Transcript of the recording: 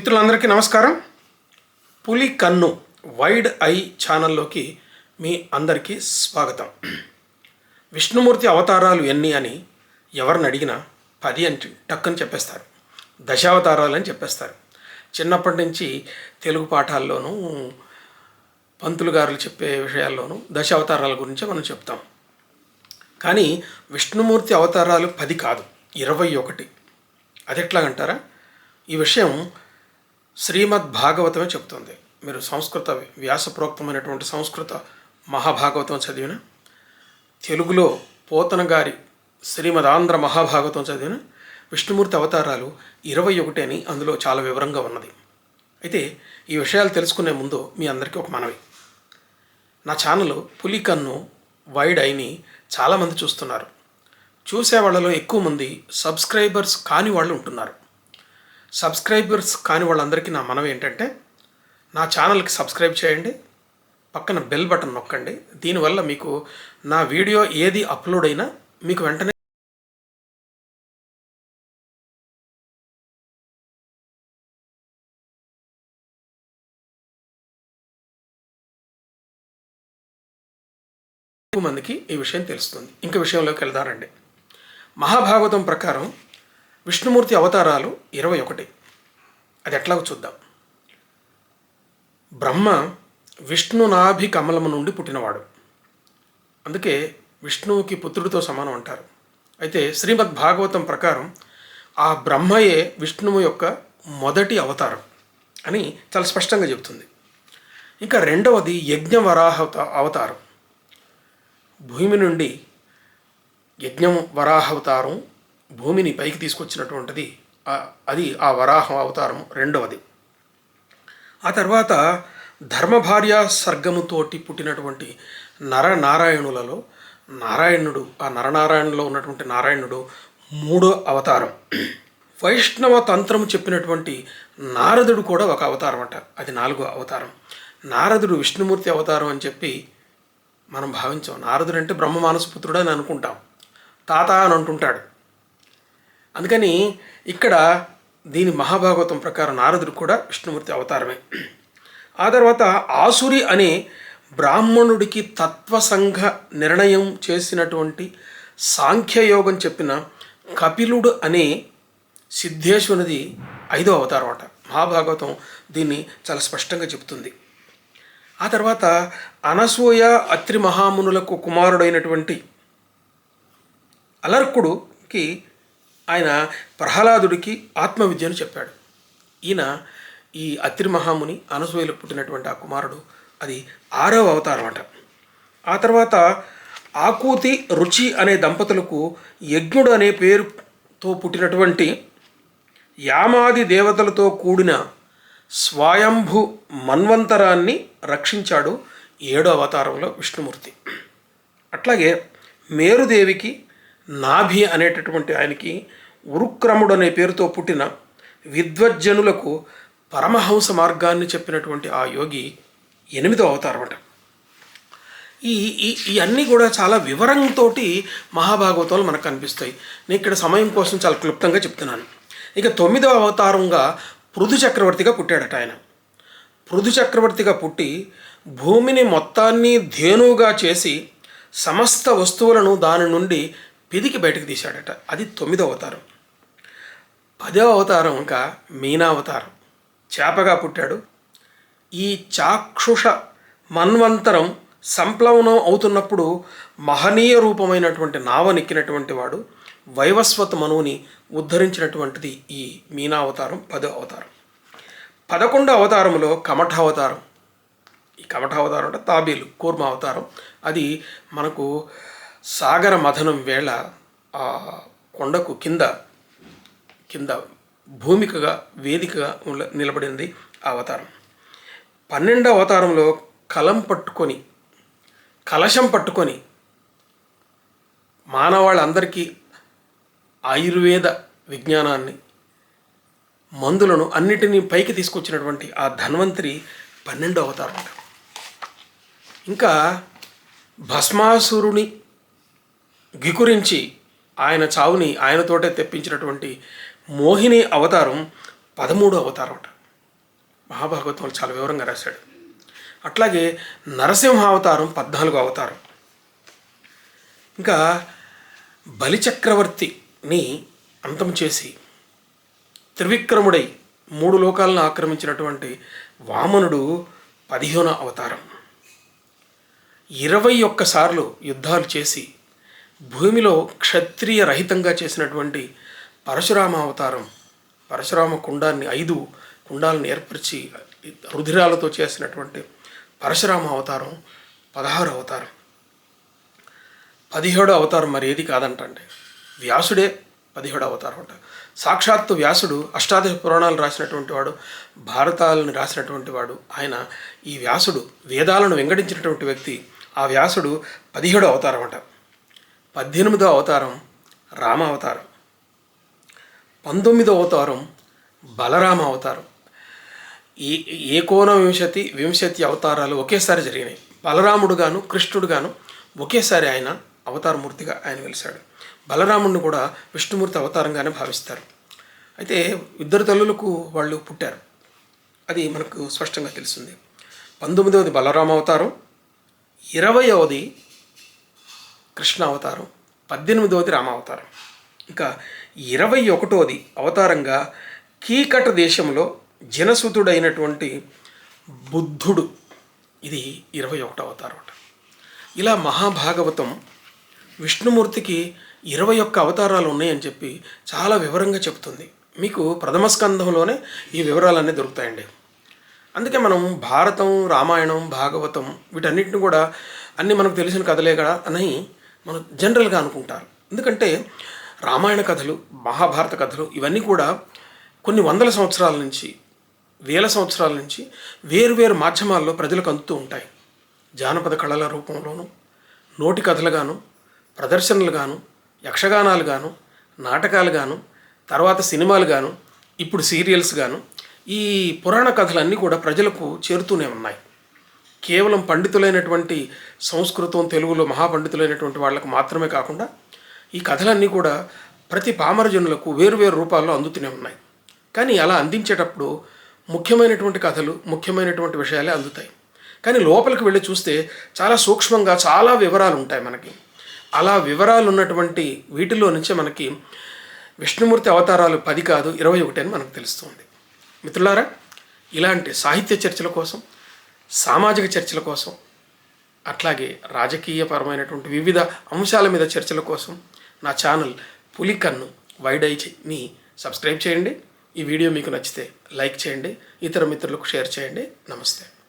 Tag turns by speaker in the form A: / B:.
A: మిత్రులందరికీ నమస్కారం. పులి కన్ను వైడ్ ఐ ఛానల్లోకి మీ అందరికీ స్వాగతం. విష్ణుమూర్తి అవతారాలు ఎన్ని అని ఎవరిని అడిగినా పది అని టక్కని చెప్పేస్తారు. దశావతారాలు అని చెప్పేస్తారు. చిన్నప్పటి నుంచి తెలుగు పాఠాల్లోనూ పంతులు గారులు చెప్పే విషయాల్లోనూ దశావతారాల గురించి మనం చెప్తాం. కానీ విష్ణుమూర్తి అవతారాలు పది కాదు ఇరవై ఒకటి. అది ఎట్లాగంటారా ఈ విషయం శ్రీమద్ భాగవతమే చెప్తుంది. మీరు సంస్కృత వ్యాసప్రోక్తమైనటువంటి సంస్కృత మహాభాగవతం చదివిన తెలుగులో పోతన గారి శ్రీమద్ ఆంధ్ర మహాభాగవతం చదివిన విష్ణుమూర్తి అవతారాలు ఇరవై ఒకటి అని అందులో చాలా వివరంగా ఉన్నది. అయితే ఈ విషయాలు తెలుసుకునే ముందు మీ అందరికీ ఒక మనవి. నా ఛానల్ పులికన్ను వైడ్ అయిని చాలామంది చూస్తున్నారు. చూసే వాళ్ళలో ఎక్కువ మంది సబ్స్క్రైబర్స్ కాని వాళ్ళు ఉంటున్నారు. సబ్స్క్రైబర్స్ కాని వాళ్ళందరికీ నా మనవి ఏంటంటే నా ఛానల్కి సబ్స్క్రైబ్ చేయండి పక్కన బెల్ బటన్ నొక్కండి. దీనివల్ల మీకు నా వీడియో ఏది అప్లోడ్ అయినా మీకు వెంటనే ఎక్కువ మందికి ఈ విషయం తెలుస్తుంది. ఇంక విషయంలోకి వెళ్దారండి మహాభాగవతం ప్రకారం విష్ణుమూర్తి అవతారాలు ఇరవై ఒకటి. అది ఎట్లాగో చూద్దాం. బ్రహ్మ విష్ణునాభి కమలము నుండి పుట్టినవాడు. అందుకే విష్ణువుకి పుత్రుడితో సమానం అంటారు. అయితే శ్రీమద్ భాగవతం ప్రకారం ఆ బ్రహ్మయే విష్ణువు యొక్క మొదటి అవతారం అని చాలా స్పష్టంగా చెబుతుంది. ఇంకా రెండవది యజ్ఞవరాహ అవతారం. భూమి నుండి యజ్ఞం వరాహ అవతారం భూమిని పైకి తీసుకొచ్చినటువంటిది అది ఆ వరాహం అవతారం రెండవది. ఆ తర్వాత ధర్మభార్య సర్గముతోటి పుట్టినటువంటి నరనారాయణులలో నారాయణుడు ఆ నరనారాయణులో ఉన్నటువంటి నారాయణుడు మూడో అవతారం. వైష్ణవ తంత్రము చెప్పినటువంటి నారదుడు కూడా ఒక అవతారం అంట అది నాలుగో అవతారం. నారదుడు విష్ణుమూర్తి అవతారం అని చెప్పి మనం భావించాం. నారదుడు అంటే బ్రహ్మ మానసపుత్రుడు అని అనుకుంటాం. తాత అని అంటుంటాడు. అందుకని ఇక్కడ దీని మహాభాగవతం ప్రకారం నారదుడు కూడా విష్ణుమూర్తి అవతారమే. ఆ తర్వాత ఆసురి అనే బ్రాహ్మణుడికి తత్వసంఘ నిర్ణయం చేసినటువంటి సాంఖ్యయోగం చెప్పిన కపిలుడు అనే సిద్ధేశ్వరునిది ఐదో అవతారం అట మహాభాగవతం దీన్ని చాలా స్పష్టంగా చెబుతుంది. ఆ తర్వాత అనసూయ అత్రి మహామునులకు కుమారుడైనటువంటి అలర్కుడుకి ఆయన ప్రహ్లాదుడికి ఆత్మవిద్యను చెప్పాడు. ఈయన ఈ అత్రి మహాముని పుట్టినటువంటి ఆ కుమారుడు అది ఆరవ అవతారం అంట. ఆ తర్వాత ఆకూతి రుచి అనే దంపతులకు యజ్ఞుడు అనే పేరుతో పుట్టినటువంటి యామాది దేవతలతో కూడిన స్వయంభు మన్వంతరాన్ని రక్షించాడు ఏడో అవతారంలో విష్ణుమూర్తి. అట్లాగే మేరుదేవికి నాభి అనేటటువంటి ఆయనకి ఉరుక్రముడు అనే పేరుతో పుట్టిన విద్వజ్జనులకు పరమహంస మార్గాన్ని చెప్పినటువంటి ఆ యోగి ఎనిమిదో అవతారం ఈ ఈ అన్నీ కూడా చాలా వివరంతో మహాభాగవతాలు మనకు కనిపిస్తాయి. నేను ఇక్కడ సమయం కోసం చాలా క్లుప్తంగా చెప్తున్నాను. ఇక తొమ్మిదవ అవతారంగా పృథు చక్రవర్తిగా పుట్టాడట ఆయన. పృథు చక్రవర్తిగా పుట్టి భూమిని మొత్తాన్ని ధేనువుగా చేసి సమస్త వస్తువులను దాని నుండి పిదికి బయటకు తీశాడట. అది తొమ్మిదవ అవతారం. పదవ అవతారం ఇంకా మీనావతారం చేపగా పుట్టాడు. ఈ చాక్షుష మన్వంతరం సంప్లవనం అవుతున్నప్పుడు మహనీయ రూపమైనటువంటి నావనెక్కినటువంటి వాడు వైవస్వత మనువుని ఉద్ధరించినటువంటిది ఈ మీనావతారం పదో అవతారం. పదకొండో అవతారంలో కమఠావతారం ఈ కమఠావతారం అంటే తాబేలు కూర్మ అవతారం. అది మనకు సాగర మథనం వేళ ఆ కొండకు కింద కింద భూమికగా వేదికగా నిలబడింది ఆ అవతారం. పన్నెండవ అవతారంలో కలం పట్టుకొని కలశం పట్టుకొని మానవాళ్ళందరికీ ఆయుర్వేద విజ్ఞానాన్ని మందులను అన్నిటినీ పైకి తీసుకొచ్చినటువంటి ఆ ధన్వంతరి పన్నెండో అవతారం. ఇంకా భస్మాసురుని గికురించి ఆయన చావుని ఆయనతోటే తెప్పించినటువంటి మోహిని అవతారం పదమూడో అవతారం అట. మహాభాగవతంలో చాలా వివరంగా రాశాడు. అట్లాగే నరసింహ అవతారం పద్నాలుగో అవతారం. ఇంకా బలిచక్రవర్తిని అంతం చేసి త్రివిక్రముడై మూడు లోకాలను ఆక్రమించినటువంటి వామనుడు పదిహేనో అవతారం. ఇరవై ఒక్కసార్లు యుద్ధాలు చేసి భూమిలో క్షత్రియ రహితంగా చేసినటువంటి పరశురామ అవతారం పరశురామ కుండాన్ని ఐదు కుండాలను ఏర్పరిచి రుధిరాలతో చేసినటువంటి పరశురామ అవతారం పదహారు అవతారం. పదిహేడో అవతారం మరి ఏది కాదంటండి. వ్యాసుడే పదిహేడో అవతారం అంట. సాక్షాత్తు వ్యాసుడు అష్టాదశ పురాణాలు రాసినటువంటి వాడు భారతాలను రాసినటువంటి వాడు. ఆయన ఈ వ్యాసుడు వేదాలను వెంగడించినటువంటి వ్యక్తి. ఆ వ్యాసుడు పదిహేడో అవతారం అంట. పద్దెనిమిదో అవతారం రామ అవతారం పంతొమ్మిదో అవతారం బలరామ అవతారం. ఈ ఏకోన వింశతి వింశతి అవతారాలు ఒకేసారి జరిగినాయి. బలరాముడు గాను కృష్ణుడు గాను ఒకేసారి ఆయన అవతారమూర్తిగా ఆయన వెలిశాడు. బలరాముడిని కూడా విష్ణుమూర్తి అవతారంగానే భావిస్తారు. అయితే ఇద్దరు తల్లులకు వాళ్ళు పుట్టారు. అది మనకు స్పష్టంగా తెలిసింది పంతొమ్మిదవది బలరామ అవతారం ఇరవయవది కృష్ణ అవతారం పద్దెనిమిదవది రామావతారం. ఇంకా ఇరవై ఒకటోది అవతారంగా కీకట దేశంలో జనసుతుడైనటువంటి బుద్ధుడు. ఇది ఇరవై ఒకటో అవతారం అట. ఇలా మహాభాగవతం విష్ణుమూర్తికి ఇరవై ఒక్క అవతారాలు ఉన్నాయని చెప్పి చాలా వివరంగా చెప్తుంది మీకు ప్రథమ స్కంధంలోనే ఈ వివరాలన్నీ దొరుకుతాయండి. అందుకే మనం భారతం రామాయణం భాగవతం వీటన్నిటిని కూడా అన్నీ మనకు తెలిసిన కథలే కదా అని మనం జనరల్గా అనుకుంటారు. ఎందుకంటే రామాయణ కథలు మహాభారత కథలు ఇవన్నీ కూడా కొన్ని వందల సంవత్సరాల నుంచి వేల సంవత్సరాల నుంచి వేరు మాధ్యమాల్లో ప్రజలకు అందుతూ ఉంటాయి. జానపద కళల రూపంలోనూ నోటి కథలుగాను ప్రదర్శనలుగాను యక్షగానాలుగాను గాను తర్వాత సినిమాలు గాను ఇప్పుడు సీరియల్స్ గాను ఈ పురాణ కథలన్నీ కూడా ప్రజలకు చేరుతూనే ఉన్నాయి. కేవలం పండితులైనటువంటి సంస్కృతం తెలుగులో మహాపండితులైనటువంటి వాళ్ళకు మాత్రమే కాకుండా ఈ కథలన్నీ కూడా ప్రతి పామరజనులకు వేరువేరు రూపాల్లో అందుతూనే ఉన్నాయి. కానీ అలా అందించేటప్పుడు ముఖ్యమైనటువంటి కథలు ముఖ్యమైనటువంటి విషయాలే అందుతాయి. కానీ లోపలికి వెళ్ళి చూస్తే చాలా సూక్ష్మంగా చాలా వివరాలు ఉంటాయి మనకి. అలా వివరాలు ఉన్నటువంటి వీటిలో నుంచే మనకి విష్ణుమూర్తి అవతారాలు పది కాదు ఇరవై ఒకటి అని మనకు తెలుస్తుంది. మిత్రులారా ఇలాంటి సాహిత్య చర్చల కోసం సామాజిక చర్చల కోసం అట్లాగే రాజకీయపరమైనటువంటి వివిధ అంశాల మీద చర్చల కోసం నా ఛానల్ పులికన్ను వైడైని సబ్స్క్రైబ్ చేయండి. ఈ వీడియో మీకు నచ్చితే లైక్ చేయండి. ఇతర మిత్రులకు షేర్ చేయండి. నమస్తే.